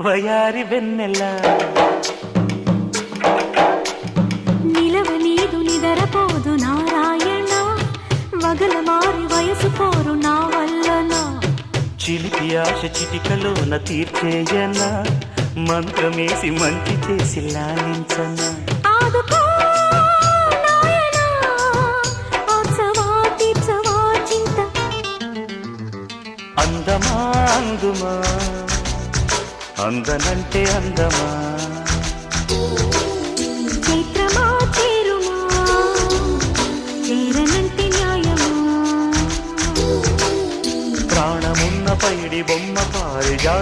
వయారి వెన్నెల. నిలవ నీదు నిదరపోదు నారాయణ వగల మారి వయసు పోరు నా వల్లన. చిలిపి ఆశ చిటికలోన తీర్చేయన మంత్రమేసి మంచి చేసి లాలించన. ఆదుకో అందమా అందుమా? అందనంటే అందమా? చైత్రమా చేరుమా చేరనంటే న్యాయమా? ప్రాణమున్న పైడి బొమ్మ పారిజా